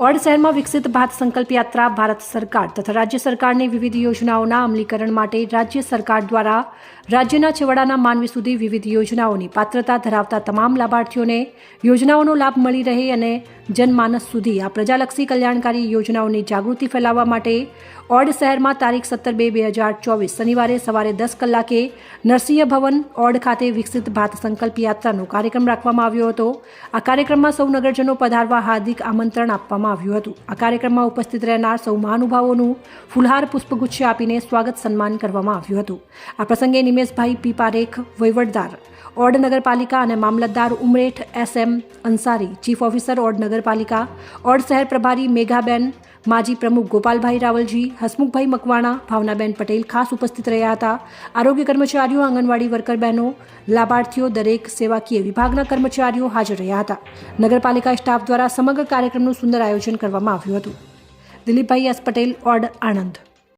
Odd શહેરમાં વિકસિત ભારત સંકલ્પ યાત્રા ભારત સરકાર તથા રાજ્ય સરકારની વિવિધ યોજનાઓના અમલીકરણ માટે રાજ્ય સરકાર દ્વારા રાજ્યના છેવાડાના માનવી સુધી વિવિધ યોજનાઓની પાત્રતા ધરાવતા તમામ લાભાર્થીઓને યોજનાઓનો લાભ મળી રહે અને જનમાનસ સુધી આ પ્રજાલક્ષી કલ્યાણકારી યોજનાઓની જાગૃતિ ફેલાવવા માટે ઓડ શહેરમાં તારીખ સત્તર બે બે હજાર ચોવીસ શનિવારે સવારે દસ કલાકે નરસિંહ ભવન ઓડ ખાતે વિકસિત ભારત સંકલ્પ યાત્રાનો કાર્યક્રમ રાખવામાં આવ્યો હતો. આ કાર્યક્રમમાં સૌ નગરજનો પધારવા હાર્દિક આમંત્રણ આપવામાં આવ્યું હતું. આ કાર્યક્રમમાં ઉપસ્થિત રહેનાર સૌ મહાનુભાવોનું ફુલહાર પુષ્પગુચ્છ આપીને સ્વાગત સન્માન કરવામાં આવ્યું હતું. આ પ્રસંગે નિમેશભાઈ પી પારેખ વહીવટદાર, ઓડ નગરપાલિકા અને મામલતદાર Umreth S M Ansari, chief officer Od નગરપાલિકા, ઓડ શહેર પ્રભારી મેઘાબેન, માજી પ્રમુખ ગોપાલભાઈ રાવલજી, હસમુખભાઈ મકવાણા, ભાવનાબેન પટેલ ખાસ ઉપસ્થિત રહ્યા હતા. આરોગ્ય કર્મચારીઓ, આંગણવાડી વર્કર બહેનો, લાભાર્થીઓ દરેક સેવાકીય વિભાગના કર્મચારીઓ હાજર રહ્યા હતા. નગરપાલિકા સ્ટાફ દ્વારા સમગ્ર કાર્યક્રમનું સુંદર આયોજન કરવામાં આવ્યું હતું. દિલીપભાઈ એસ પટેલ, ઓડ આણંદ.